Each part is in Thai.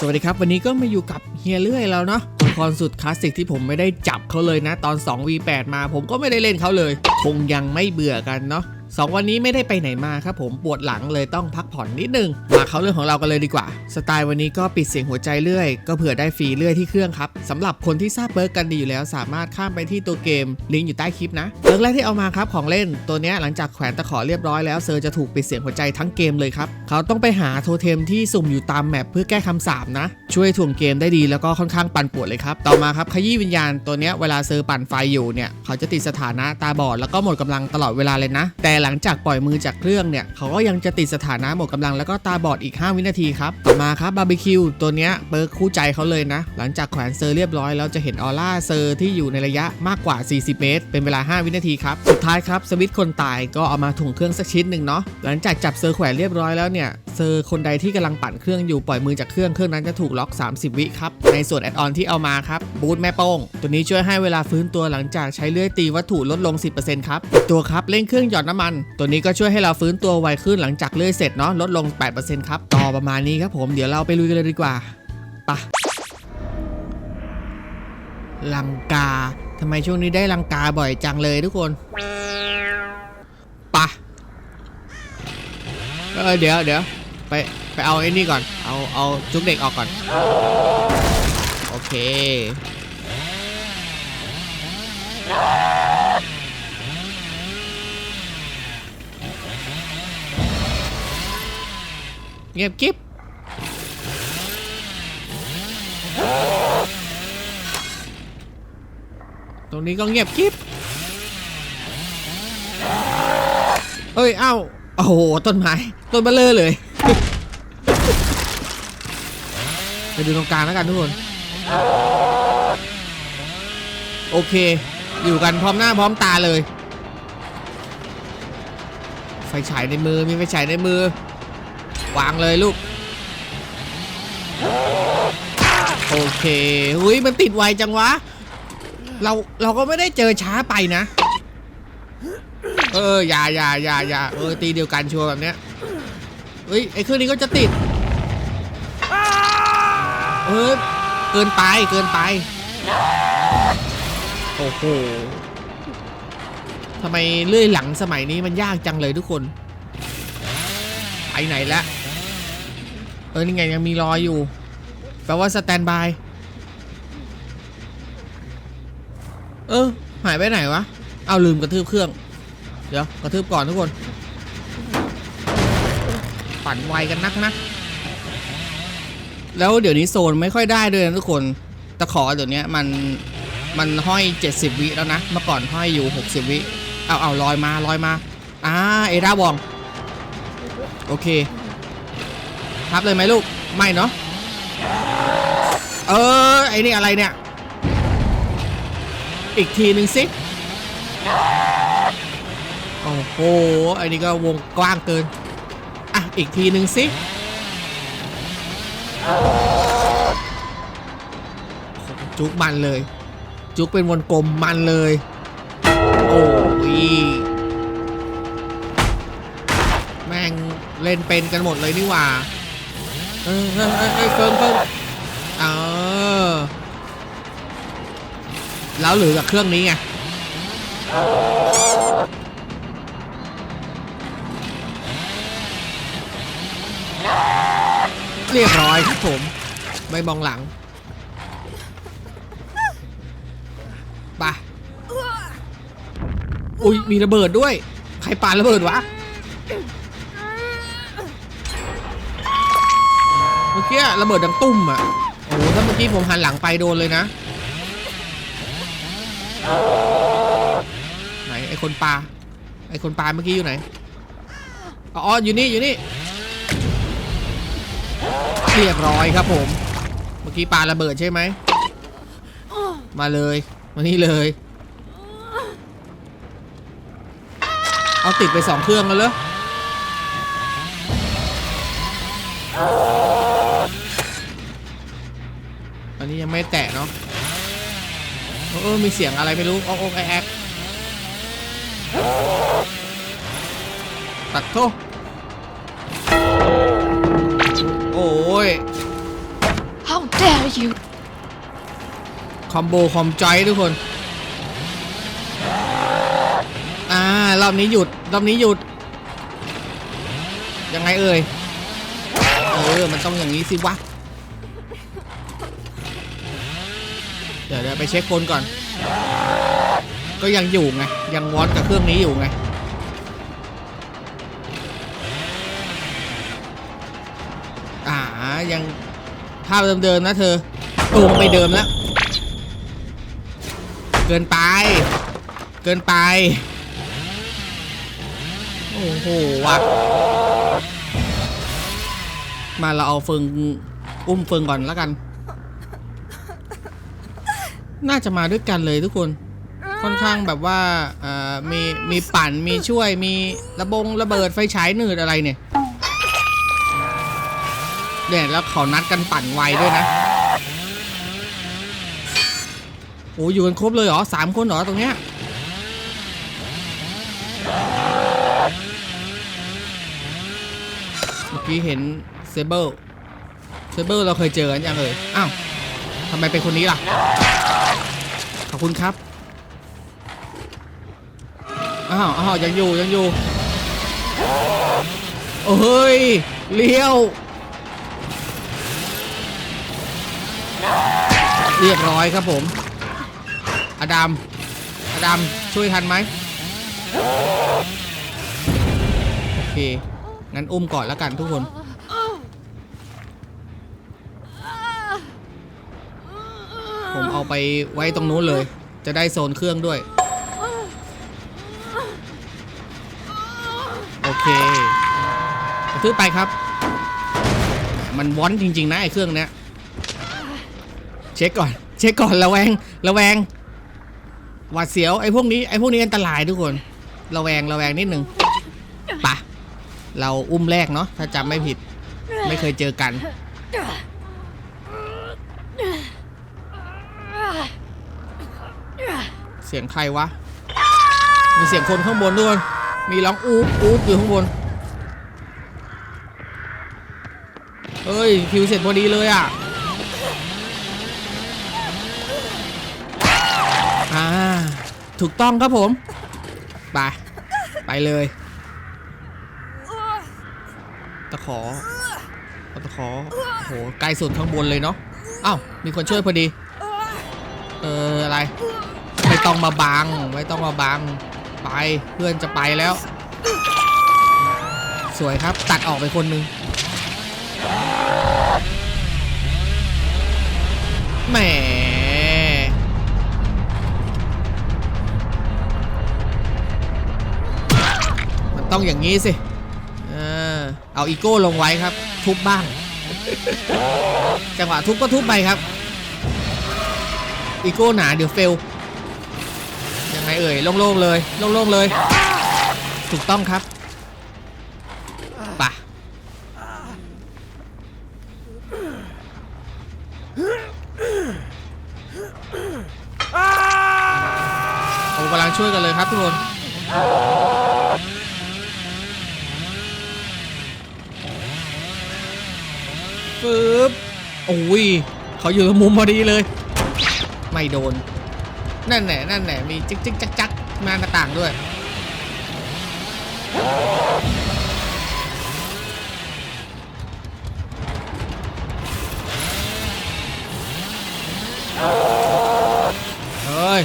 สวัสดีครับ วันนี้ก็มาอยู่กับเฮียเลื่อยแล้วเนาะตัวละครสุดคลาสสิกที่ผมไม่ได้จับเขาเลยนะ ตอน 2v8 มาผมก็ไม่ได้เล่นเขาเลย คงยังไม่เบื่อกันเนาะ สองวันนี้ไม่ได้ไปไหนมาครับผมปวดหลังเลยต้องพักผ่อนนิดนึงมาเข้าเรื่องของเรากันเลยดีกว่า สไตล์วันนี้ก็ปิดเสียงหัวใจเลื่อย ก็เผื่อได้ฟรีเลื่อยที่เครื่องครับสำหรับคนที่ทราบเบิร์กกันดีอยู่แล้ว สามารถข้ามไปที่ตัวเกมลิงก์อยู่ใต้คลิปนะเบิร์กแรกที่เอามาครับของเล่นตัวนี้หลังจากแขวนตะขอเรียบร้อยแล้วเซอร์จะถูกปิดเสียงหัวใจทั้งเกมเลยครับเขาต้องไปหาโทเทมที่สุ่มอยู่ตามแมปเพื่อแก้คำสาปนะ ช่วยถ่วงเกมได้ดีแล้วก็ค่อนข้างปั่นปวนเลยครับต่อมาครับขยี้วิญญาณตัวนี้เวลาเซอร์ปั่นไฟอยู่เนี่ยเขาจะติดสถานะตาบอดแล้วก็หมดกำลังตลอดเวลาเลยนะ แต่หลังจากปล่อยมือจากเครื่องเนี่ยเขาก็ยังจะติดสถานะหมดกำลังแล้วก็ตาบอดอีก 5 วินาทีครับ ต่อมาครับบาร์บีคิวตัวเนี้ยเปิร์คู่ใจเขาเลยนะ หลังจากแขวนเซอร์เรียบร้อยแล้วจะเห็นออร่าเซอร์ที่อยู่ในระยะมากกว่า 40 เมตร เป็นเวลา 5 วินาทีครับ สุดท้ายครับสวิตช์คนตายก็เอามาถุงเครื่องสักชิ้นหนึ่งเนาะหลังจากจับเซอร์แขวนเรียบร้อยแล้วเนี่ยเซอร์คนใดที่กำลังปั่นเครื่องอยู่ปล่อยมือจากเครื่องเครื่องนั้นจะถูกล็อก 30 วิครับในส่วนแอดออนที่เอามาครับบูทแม่โป้งตัวนี้ช่วยให้เวลาฟื้นตัวหลังจากใช้เลื่อยตีวัตถุลดลง 10%ครับตัวครับเร่งเครื่องหยอดน้ำมันตัวนี้ก็ช่วยให้เราฟื้นตัวไวขึ้นหลังจากเลื่อยเสร็จเนาะลดลง 8%ครับต่อประมาณนี้ครับผมเดี๋ยวเราไปลุยกันเลยดีกว่าปะลังกาทำไมช่วงนี้ได้ลังกาบ่อยจังเลยทุกคนปะเออเดี๋ยวเดี๋ยวไปไปเอาไอ้นี่ก่อน เอาเอาจุกเด็กออกก่อน โอเค เงียบกิ๊บตรงนี้ก็เงียบกิ๊บเอ้ย เอ้า โอ้โห ต้นไม้ ต้นเบลเลอร์เลย ไปดูตรงกลางแล้วกันทุกคน โอเค อยู่กันพร้อมหน้าพร้อมตาเลย ไฟฉายในมือ มีไฟฉายในมือ วางเลยลูก โอเคหุยมันติดไวจังวะ เราเราก็ไม่ได้เจอช้าไปนะ เอออย่าอย่าอย่าอย่าเออตีเดียวกันชัวร์แบบเนี้ยเฮ้ยไอ้เครื่องนี้ก็จะติด เออเกินไปเกินไปโอ้โหทำไมเลื่อยหลังสมัยนี้มันยากจังเลยทุกคน ไปไหนแล้ว ออนี่ไงยังมีรอยอยู่ แปลว่าสแตนบาย เออ หายไปไหนวะ เอาลืมกระทืบเครื่อง เดี๋ยวกระทืบก่อนทุกคน ปั่นไวกันนักนะแล้วเดี๋ยวนี้โซนไม่ค่อยได้ด้วยนะทุกคน ตะขอเดี๋ยวนี้มันมันห้อย 70 วิแล้วนะ เมื่อก่อนห้อยอยู่ 60 วิ เอาเอาลอยมาลอยมา อ่า เอราวอง โอเค ทับเลยไหมลูก ไม่เนาะ เออ ไอ้นี่อะไรเนี่ย อีกทีหนึ่งสิ โอ้โห ไอ้นี่ก็วงกว้างเกิน อะ อีกทีหนึ่งสิ จุกมันเลย จุกเป็นวงกลมมันเลย โอ้ยแม่งเล่นเป็นกันหมดเลยนี่หว่า เออเออเออเฟิร์มเฟิร์มเออแล้วหลือกับเครื่องนี้ไงเรียบร้อยครับผม ไม่มองหลังไปะอุ้ยมีระเบิดด้วย ใครปาระเบิดวะ เมื่อกี้ระเบิดดังตุ้มอะโอ้โหถ้าเมื่อกี้ผมหันหลังไปโดนเลยนะ ไหนไอคนปลาไอคนปลาเมื่อกี้อยู่ไหน อ๋ออยู่นี่อยู่นี่ เรียบร้อยครับผม เมื่อกี้ปลาระเบิดใช่ไหม มาเลยมานี่เลย เอาติดไปสองเครื่องแล้วเหรอ อันนี้ยังไม่แตะเนาะเออมีเสียงอะไรไม่รู้โอ๊กโอ๊กแอ๊กแอ๊กตัดโทษโอ้ย dare you? คอมโบคอมจอยทุกคน อ่ารอบนี้หยุด รอบนี้หยุด ยังไงเอ่ย เออ มันต้องอย่างนี้สิวะ เดี๋ยวเดี๋ยวไปเช็คคนก่อน ก็ยังอยู่ไง ยังวอตกับเครื่องนี้อยู่ไง อ่ายังภาพเดิมๆนะเธอตรงไปเดิมแล้ว เกินไป เกินไป โอ้โหวะมาเราเอาเฟิง อุ้มเฟิงก่อนแล้วกัน น่าจะมาด้วยกันเลยทุกคน ค่อนข้างแบบว่าเอ่อมีมีปั่นมีช่วยมีระบงระเบิดไฟฉายหนืดอะไรเนี่ยเนี่ยแล้วเขานัดกันปั่นไวด้วยนะโอ้อยู่กันครบเลยเหรอสามคนเหรอตรงเนี้ยเมื่อกี้เห็นเซเบิลเซเบิลเราเคยเจอกันยังเอ่ยอ้าวทำไมเป็นคนนี้ล่ะข อบคุณครับ อ้าวอ้าวยังอยู่ยังอยู่โอ้เฮ้ยเลี้ยว เรียบร้อยครับผม อดัม อดัม ช่วยทันไหมโอเค งั้นอุ้มก่อนแล้วกันทุกคน ผม เอาไปไว้ตรงนู้นเลย จะได้โซนเครื่องด้วย โอเคกระทืบไปครับ มันวอนจริง ๆ นะไอ้เครื่องเนี้ยเช็คก่อน เช็คก่อนระแวงระแวงหวาดเสียวไอ้พวกนี้ไอ้พวกนี้อันตรายทุกคน ระแวงระแวงนิดนึงปะเราอุ้มแรกเนาะถ้าจำไม่ผิด ไม่เคยเจอกัน เสียงใครวะ มีเสียงคนข้างบนด้วย มีร้องอู๊บอู๊บอยู่ข้างบน เฮ้ยคิวเสร็จพอดีเลยอะอ่าถูกต้องครับผม ไป ไปเลยตะขอตะขอโหไกลสุดข้างบนเลยเนาะอ้าวมีคนช่วยพอดี เอออะไร ต้องมาบัง ไม่ต้องมาบัง ไปเพื่อนจะไปแล้ว สวยครับตัดออกไปคนหนึ่งแหมมันต้องอย่างนี้สิเออเอาอีโก้ลงไว้ครับ ทุบบ้าง จังหวะทุบก็ทุบไปครับ อีโก้หนาเดี๋ยวเฟล ยังไงเอ่ยโล่งๆเลยโล่งๆเลย ถูกต้องครับป่ะผมกำลังช่วยกันเลยครับทุกคนปึ๊บโอ้ยเขาอยู่ตรงมุมพอดีเลย ไม่โดน นั่นแหละนั่นแหละมีจิกจิกจักจักมาหน้าต่างด้วย เฮ้ย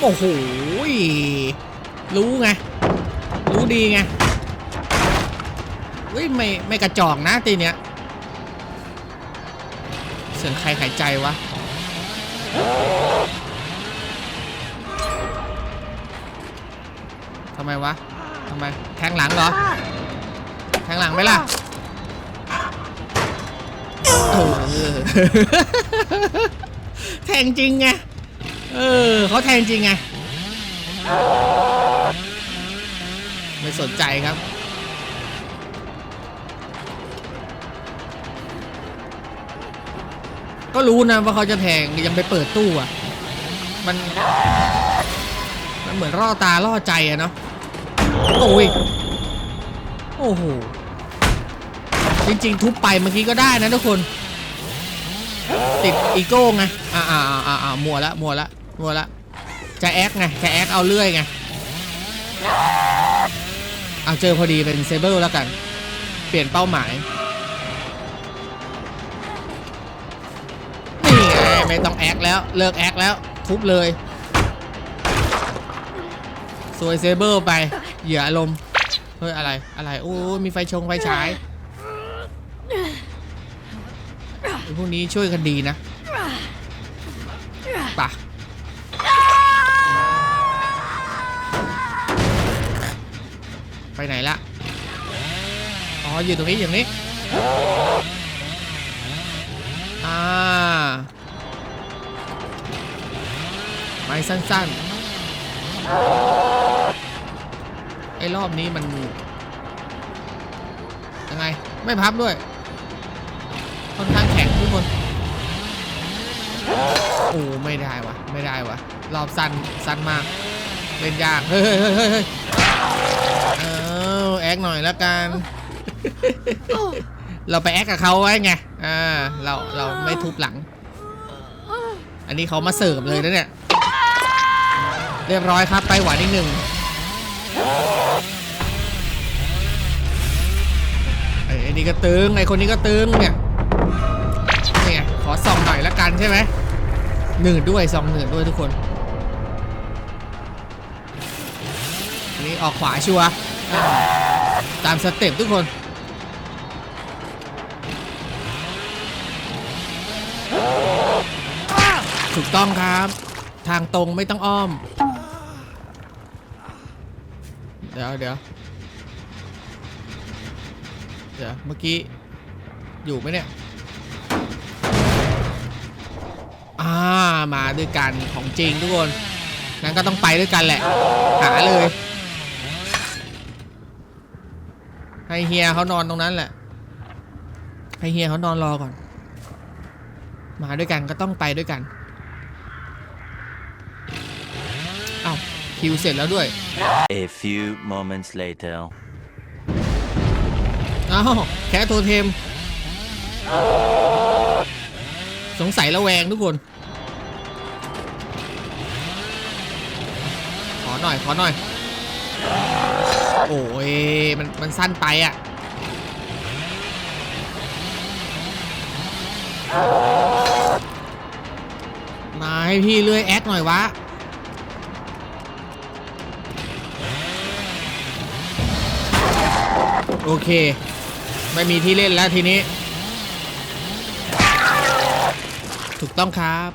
โอ้โห รู้ไง รู้ดีไง เฮ้ยไม่ไม่กระจอกนะตีเนี้ยเสียงใครหายใจวะทำไมวะทำไมแทงหลังเหรอ แทงหลังไหมล่ะแทงจริงไง เออเขาแทงจริงไง ไม่สนใจครับ ก็รู้นะว่าเขาจะแทงยังไปเปิดตู้อะ มัน มันเหมือนล่อตาล่อใจอะเนาะโอ้ยโอ้โหจริงๆ ทุบไปเมื่อกี้ก็ได้นะทุกคน ติดอีโก้ไงอ่าอ่าอ่าอ่ามัวละมัวละมัวละจะแอคไงจะแอคเอาเรื่อยไงเอาเจอพอดีเป็นเซเบิลแล้วกัน เปลี่ยนเป้าหมาย ไม่ต้องแอคแล้วเลิกแอคแล้วทุบเลยสวยเซเบิลไปเหยื่ออารมณ์เฮ้ยอะไรอะไรโอ้มีไฟชงไฟฉายไอ้พวกนี้ช่วยกันดีนะป่ะไปไหนละอ๋ออยู่ตรงนี้อย่างนี้อ่า ไม้สั้นๆ ไอ้รอบนี้มัน ยังไง ไม่พับด้วย ค่อนข้างแข็งทุกคน โอ้ไม่ได้วะไม่ได้วะรอบสั้นสั้นมาก เล่นยาก เฮ้ยเฮ้ยเฮ้ยเฮ้ยเฮ้ยเออแอคหน่อยแล้วกัน เราไปแอคกับเขาไว้ไง อ่า เรา เราไม่ทุบหลัง อันนี้เขามาเสิร์ฟเลยนะเนี่ย เรียบร้อยครับไปหวานอีกหนึ่งไอ้นี่ก็ตึงไอ้คนนี้ก็ตึงเนี่ยเนี่ไงขอส่องหน่อยละกันใช่ไหมหนึ่งด้วยสองหนึ่งด้วยทุกคนนนี้ออกขวาชัวร์ตามสเต็ปทุกคนถูกต้องครับ ทางตรงไม่ต้องอ้อม ดี๋ยวเดี๋ยวเดี๋ยวเมื่อกี้ อยู่ไหมเนี่ย อ่า มาด้วยกันของจริงทุกคนงั้นก็ต้องไปด้วยกันแหละ หาเลย ให้เฮียเขานอนตรงนั้นแหละ ให้เฮียเขานอนรอก่อน มาด้วยกันก็ต้องไปด้วยกัน เอ้า คิวเสร็จแล้วด้วย A few moments later. เอ้าแค่โทเทม สงสัยระแวงทุกคน ขอหน่อย ขอหน่อย โอ้ยมันมันสั้นไปอะมาให้พี่เลื่อยแอคหน่อยวะ โอเค ไม่มีที่เล่นแล้วทีนี้ ถูกต้องครับ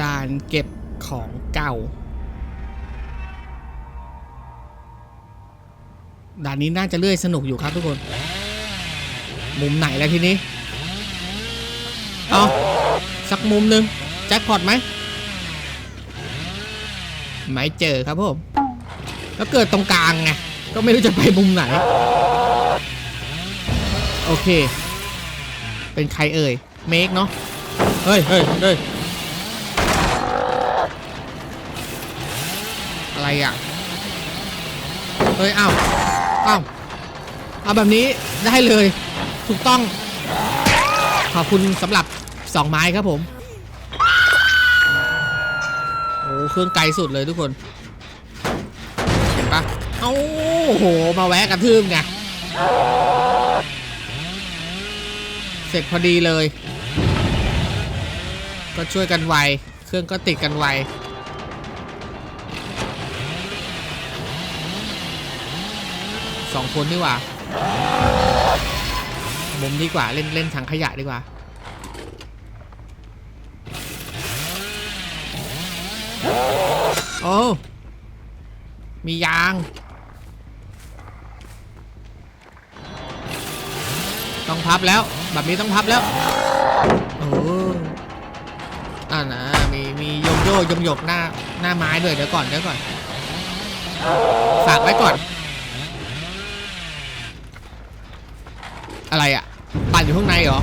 ลานเก็บของเก่าด่านนี้น่าจะเลื่อยสนุกอยู่ครับทุกคน มุมไหนแล้วทีนี้ เอาสักมุมหนึ่งแจ็คพอตไหม ไม่เจอครับผม แล้วเกิดตรงกลางไง ก็ไม่รู้จะไปมุมไหน โอเค เป็นใครเอ่ย เมกเนาะ เฮ้ยเฮ้ยเฮ้ยอะไรอะ เฮ้ย อ้าวอ้าวเอาแบบนี้ได้เลย ถูกต้อง ขอบคุณสำหรับสองไม้ครับผม โอ้เครื่องไกลสุดเลยทุกคนเห็นปะ เอ้าโอ้โห มาแวะกระทืบไง เสร็จพอดีเลย ก็ช่วยกันไว เครื่องก็ติดกันไว สองคนดีกว่ามุมดีกว่า เล่นเล่นถังขยะดีกว่าโอ้มียาง ต้องพับแล้ว แบบนี้ต้องพับแล้วโอ้อ่านะมีมีโยมโยยมหยกหน้าหน้าไม้ด้วยเดี๋ยวก่อนเดี๋ยวก่อนฝากไว้ก่อน อะไรอะปั่นอยู่ข้างในเหรอ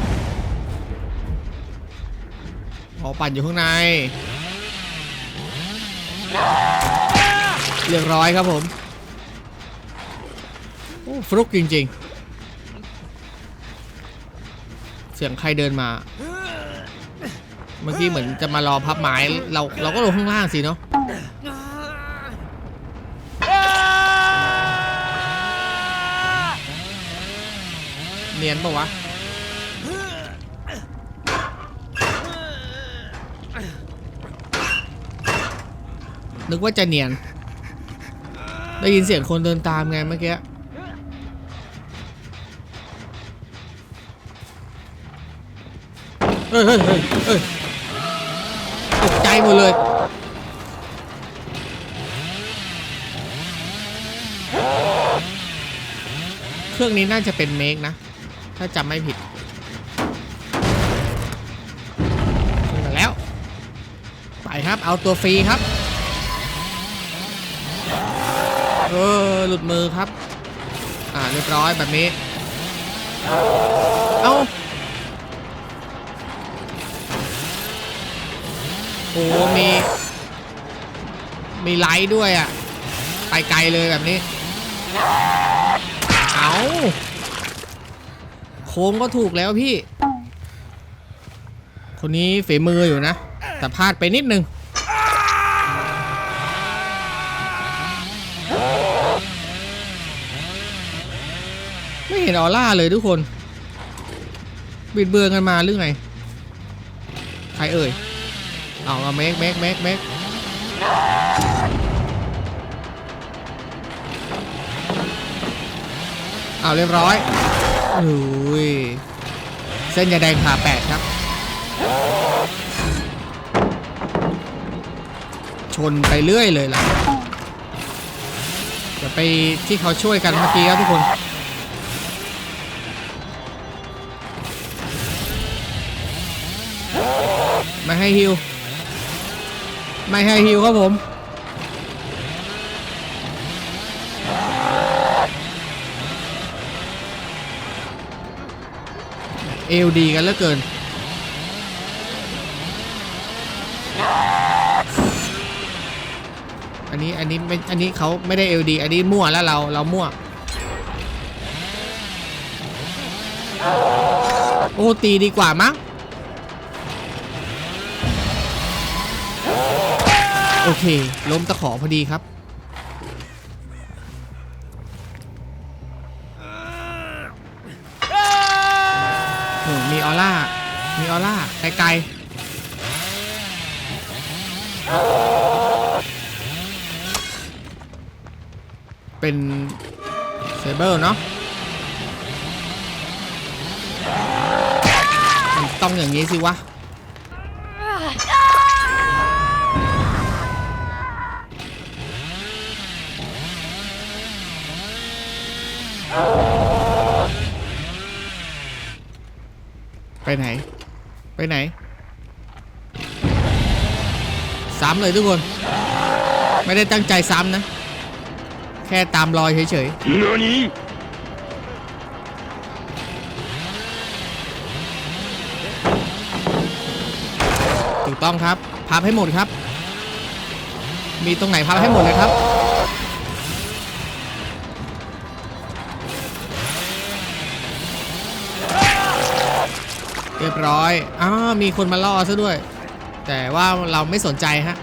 อ๋อปั่นอยู่ข้างใน เรียบร้อยครับผมฟลุกจริง ๆ เสียงใครเดินมา เมื่อกี้เหมือนจะมารอพับไม้เราเราก็ลงข้างล่างสิเนาะเนียนปะวะนึกว่าจะเนียน ได้ยินเสียงคนเดินตามไงเมื่อกี้ ฮ้ยเฮ้ยเฮ้ยตกใจหมดเลยเครื่องนี้น่าจะเป็นเมกนะ ถ้าจำไม่ผิดมาแล้ว ไปครับเอาตัวฟรีครับ เออ หลุดมือครับ อ่า เรียบร้อยแบบนี้ เอา โอ้มี มีไลท์ด้วยอะ ไปไกลเลยแบบนี้ เอาโค้งก็ถูกแล้วพี่ คนนี้ฝีมืออยู่นะ แต่พลาดไปนิดนึงไม่เห็นออร่าเลยทุกคน บิดเบือนกันมาหรือไง ใครเอ่ย เอาเอาเมกเมกเมกเมกเอาเรียบร้อยอุ้ยเส้นยาแดงผ่าแปดครับ ชนไปเรื่อยเลยล่ะเดี๋ยวไปที่เขาช่วยกันเมื่อกี้ครับทุกคนไม่ให้ฮิว ไม่ให้ฮิวครับผมเอลดีกันเหลือเกิน อันนี้อันนี้ไม่ อันนี้เขาไม่ได้เอลดี อันนี้มั่วแล้วเราเรามั่ว โอ้ตีดีกว่ามั้ง โอเค ล้มตะขอพอดีครับโอ้มีออร่า มีออร่า ไกลๆ เป็นเซเบอร์เนาะมันต้องอย่างนี้สิวะ ไปไหน ไปไหนซ้ำเลยทุกคน ไม่ได้ตั้งใจซ้ำนะ แค่ตามรอยเฉย何ๆถูกต้องครับ พับให้หมดครับ มีตรงไหนพับให้หมดเลยครับ รียบร้อยอ้ามีคนมาล่อซะด้วย แต่ว่าเราไม่สนใจฮะ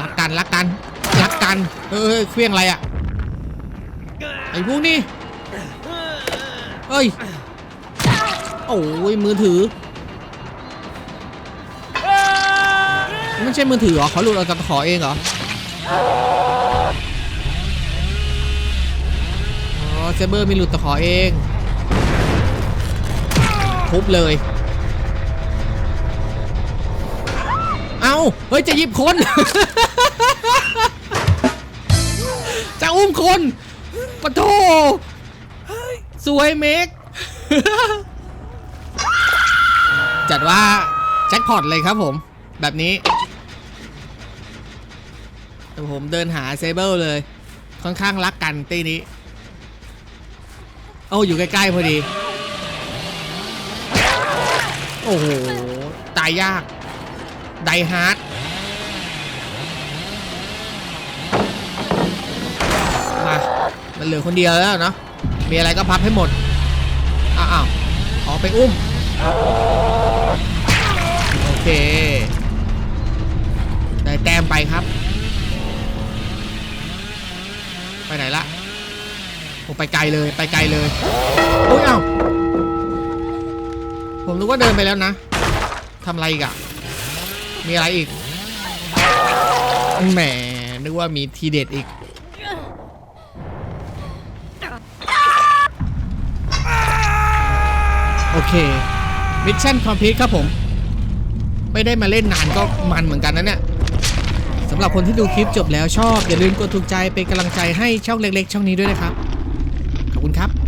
รักกันรักกันรักกันเฮ้ยเครื่องอะไรอะไอ้พวกนี้เฮ้ยโอ้ยมือถือไม่ใช่มือถือเหรอเขาหลุดออกจากตะขอเองเหรออ๋อเซเบอร์มีหลุดตะขอเอง ทุบเลย เอาเฮ้ยจะหยิบคน จะอุ้มคนปะโทสวยเมก จัดว่าแจ็คพอตเลยครับผม แบบนี้แต่ผมเดินหาเซเบิลเลย ค่อนข้างรักกันตีนี้ โอ้อยู่ใกล้ ๆ พอดี โอ้โห ตายยาก ไดฮาร์ดมา มันเหลือคนเดียวแล้วเนาะ มีอะไรก็พับให้หมด อ้าวออกไปอุ้ม โอเค ได้แต้มไปครับ ไปไหนละผมไปไกลเลย ไปไกลเลย โอ้ยเอ้า ผมนึกว่าเดินไปแล้วนะทำอะไรอีกอะมีอะไรอีก แหม นึกว่ามีทีเด็ดอีก โอเค มิชชั่นคอมพลีทครับผม ไม่ได้มาเล่นนานก็มันเหมือนกันนะเนี่ยสำหรับคนที่ดูคลิปจบแล้วชอบ อย่าลืมกดถูกใจเป็นกำลังใจให้ช่องเล็กๆ ช่องนี้ด้วยนะครับ ขอบคุณครับ